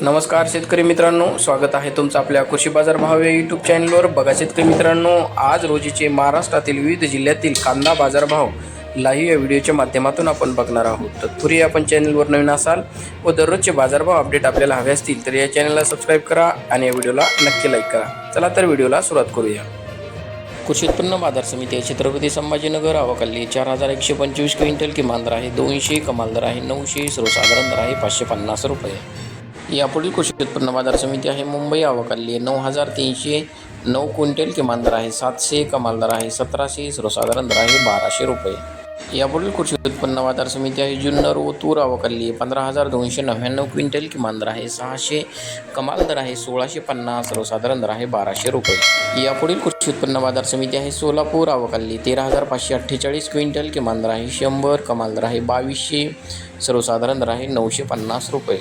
नमस्कार शेतकरी मित्रांनो स्वागत आहे तुमचं आपल्या कृषी बाजार भाव या यूट्यूब चॅनलवर बघा शेतकरी मित्रांनो आज रोजीचे महाराष्ट्रातील विविध जिल्ह्यातील कांदा बाजारभाव लाईव्ह या व्हिडिओच्या माध्यमातून आपण बघणार आहोत. तत्पूर्वी आपण चॅनलवर नवीन असाल व दररोजचे बाजारभाव अपडेट आपल्याला हवे असतील तर या चॅनलला सबस्क्राईब करा आणि या व्हिडिओला नक्की लाईक करा. चला तर व्हिडिओला सुरुवात करूया. कृषी उत्पन्न बाजार समिती आहे छत्रपती संभाजीनगर अवकाली चार हजार एकशे पंचवीस क्विंटल किमान दर आहे दोनशे कमाल दर आहे नऊशे सर्वसाधारण दर आहे पाचशे पन्नास रुपये. यापुढील कृषी उत्पन्न बाजार समिती आहे. मुंबई अवकाली आहे. नऊ हजार तीनशे नऊ क्विंटल किमान दर आहे. सातशे कमाल दर आहे. सतराशे सर्वसाधारण दर आहे. बाराशे रुपये. यापुढील कृषी उत्पन्न बाजार समिती आहे. जुन्नर व तूर अवकाली आहे. पंधरा हजार दोनशे नव्याण्णव क्विंटल किमान दर आहे. सहाशे कमाल दर आहे. सोळाशे पन्नास सर्वसाधारण दर आहे. बाराशे रुपये. यापुढील कृषी उत्पन्न बाजार समिती आहे. सोलापूर अवकाली तेरा हजार पाचशे अठ्ठेचाळीस क्विंटल किमान दर आहे. शंभर कमाल दर आहे. बावीसशे सर्वसाधारण दर आहे. नऊशे पन्नास रुपये.